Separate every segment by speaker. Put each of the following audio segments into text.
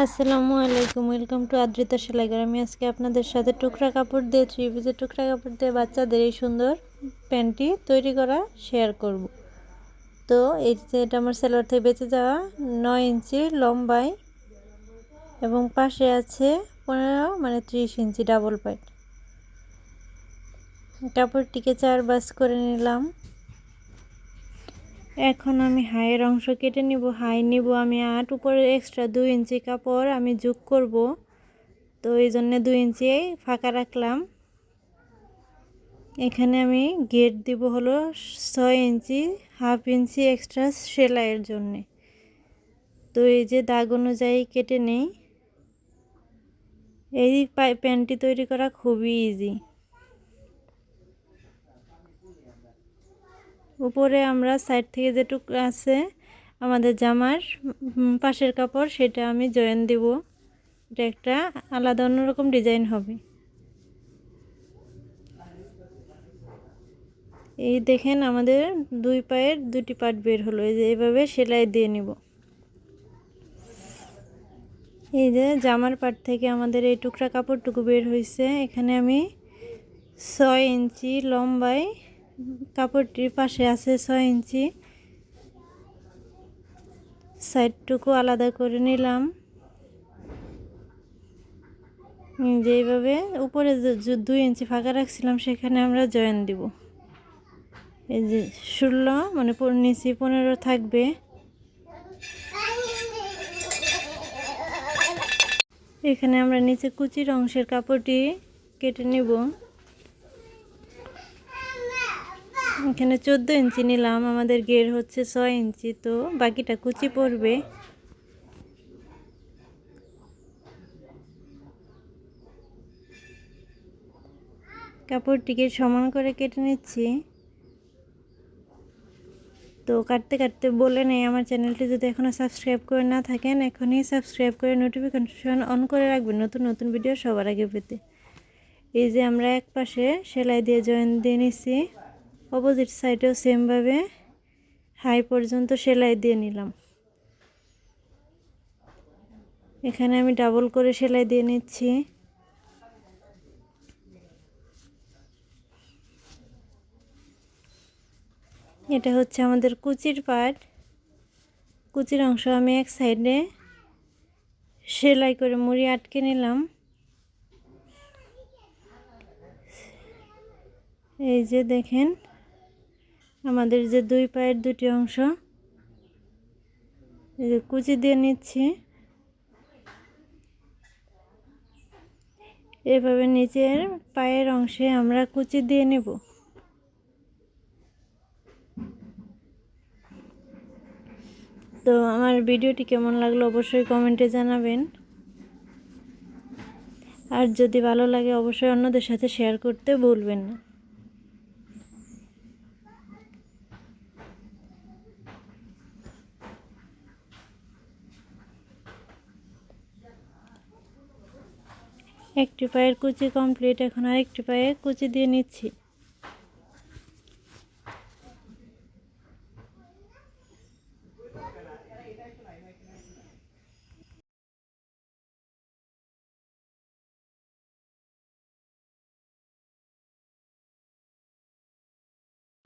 Speaker 1: আসসালামু আলাইকুম welcome to Adrita সেলাইঘর আমি আজকে আপনাদের সাথে টুকরা কাপড় দিয়ে থ্রি পিসের টুকরা কাপড় দিয়ে বাচ্চাদের এই সুন্দর প্যান্টটি তৈরি করা শেয়ার করব। তো এই যে এটা আমার সেলোয়ার থেকে বেঁচে যাওয়া নয় ইঞ্চি লম্বায় এবং পাশে আছে পনেরো মানে ত্রিশ ইঞ্চি ডাবল পাইট কাপড়টিকে চার বাস করে নিলাম। এখন আমি হাইয়ের অংশ কেটে নিব। হাই নিব আমি আট, উপরে এক্সট্রা দুই ইঞ্চি কাপড় আমি যোগ করব। তো এই জন্যে দুই ইঞ্চি ফাঁকা রাখলাম। এখানে আমি গেট দিব হলো ছয় ইঞ্চি, হাফ ইঞ্চি এক্সট্রা সেলাইয়ের জন্যে। তো এই যে দাগ অনুযায়ী কেটে নেই। এই প্যান্টটি তৈরি করা খুবই ইজি উপরে আমরা সাইড থেকে যেটুক আছে আমাদের জামার পাশের কাপড়, সেটা আমি জয়েন দিব। এটা একটা আলাদা অন্যরকম ডিজাইন হবে। এই দেখেন আমাদের দুই পায়ের দুটি পার্ট বের হলো। এই যে এইভাবে সেলাই দিয়ে নিব। এই যে জামার পাট থেকে আমাদের এই টুকরা কাপড়টুকু বের হয়েছে এখানে আমি ছয় ইঞ্চি লম্বায় কাপড়টির পাশে আছে ছয় ইঞ্চি। সাইডটুকু আলাদা করে নিলাম। যেভাবে উপরে দুই ইঞ্চি ফাঁকা রাখছিলাম, সেখানে আমরা জয়েন দিব। এই যে ষোলো মানে নিচে পনেরো থাকবে। এখানে আমরা নিচে কুচির অংশের কাপড়টি কেটে নেব। এখানে চোদ্দ ইঞ্চি নিলাম, আমাদের গের হচ্ছে ছয় ইঞ্চি, তো বাকিটা কুচি পড়বে। কাপড়টিকে সমান করে কেটে নিচ্ছি। তো কাটতে কাটতে বলে নেই, আমার চ্যানেলটি যদি এখনও সাবস্ক্রাইব করে না থাকেন, এখনই সাবস্ক্রাইব করে নোটিফিকেশন অন করে রাখবেন নতুন নতুন ভিডিও সবার আগে পেতে। এই যে আমরা এক পাশে সেলাই দিয়ে জয়েন দিয়ে নিচ্ছি। অপোজিট সাইডেও সেমভাবে হাই পর্যন্ত সেলাই দিয়ে নিলাম। এখানে আমি ডাবল করে সেলাই দিয়ে নিচ্ছি। এটা হচ্ছে আমাদের কুচির পাট। কুচির অংশ আমি এক সাইডে সেলাই করে মুড়ি আটকে নিলাম। এই যে দেখেন আমাদের যে দুই পায়ের দুটি অংশ কুচি দিয়ে নিচ্ছি। এভাবে নিচের পায়ের অংশে আমরা কুচি দিয়ে নেব। তো আমার ভিডিওটি কেমন লাগল অবশ্যই কমেন্টে জানাবেন। আর যদি ভালো লাগে অবশ্যই অন্যদের সাথে শেয়ার করতে ভুলবেন না। একটি পায়ের কুচি কমপ্লিট এখন আরেকটি পায়ে কুচি দিয়ে নিচ্ছি।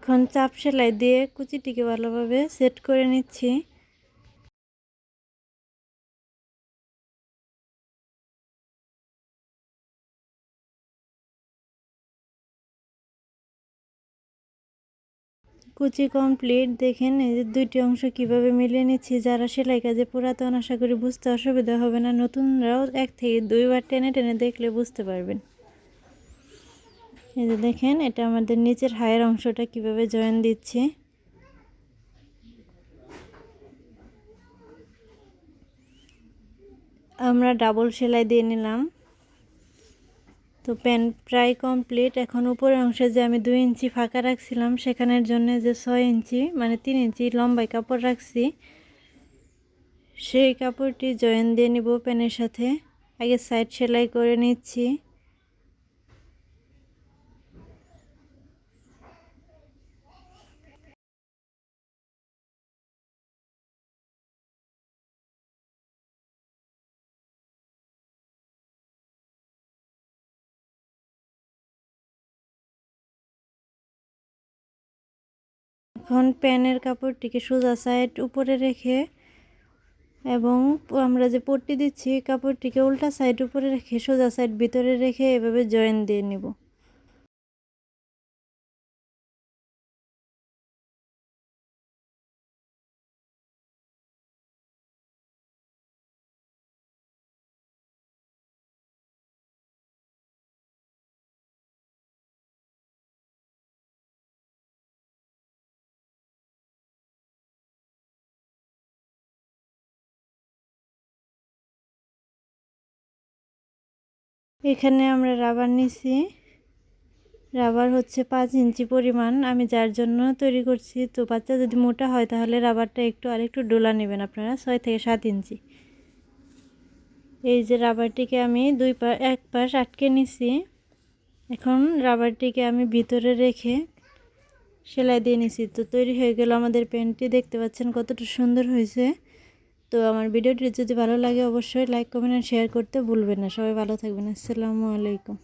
Speaker 1: এখন চাপ সেলাই দিয়ে কুচিটিকে ভালোভাবে সেট করে নিচ্ছি। কুচি কমপ্লিট দেখেন, এই যে দুইটি অংশ কীভাবে মিলিয়ে নিচ্ছি, যারা সেলাই কাজে পুরাতন, আশা করি বুঝতে অসুবিধা হবে না। নতুনরাও এক থেকে দুইবার টেনে টেনে দেখলে বুঝতে পারবেন। এই যে দেখেন, এটা আমাদের নিচের হায়ের অংশটা কীভাবে জয়েন দিচ্ছি। আমরা ডাবল সেলাই দিয়ে নিলাম। তো প্যান প্রায় কমপ্লিট। এখন উপরের অংশে যে আমি দুই ইঞ্চি ফাঁকা রাখছিলাম, সেখানের জন্য যে ছয় ইঞ্চি মানে তিন ইঞ্চি লম্বাই কাপড় রাখছি, সেই কাপড়টি জয়েন দিয়ে নিব প্যানের সাথে। আগে সাইড সেলাই করে নিচ্ছি। এখন প্যানের কাপড়টিকে সোজা সাইড উপরে রেখে এবং আমরা যে পট্টি দিচ্ছি কাপড়টিকে উল্টা সাইড উপরে রেখে সোজা সাইড ভিতরে রেখে এভাবে জয়েন দিয়ে নিব। এখানে আমরা রাবার নিছি। রাবার হচ্ছে পাঁচ ইঞ্চি পরিমাণ। আমি যার জন্য তৈরি করছি, তো বাচ্চা যদি মোটা হয় তাহলে রাবারটা একটু আরেকটু ডোলা নেবেন আপনারা, ছয় থেকে সাত ইঞ্চি। এই যে রাবারটিকে আমি দুই পা, এক পাশ আটকে নিছি। এখন রাবারটিকে আমি ভিতরে রেখে সেলাই দিয়ে নিছি। তো তৈরি হয়ে গেল আমাদের প্যান্টটি দেখতে পাচ্ছেন কতটা সুন্দর হয়েছে। তো আমার ভিডিওটি যদি ভালো লাগে অবশ্যই লাইক কমেন্ট শেয়ার করতে ভুলবেন না। সবাই ভালো থাকবেন। আসসালামু আলাইকুম।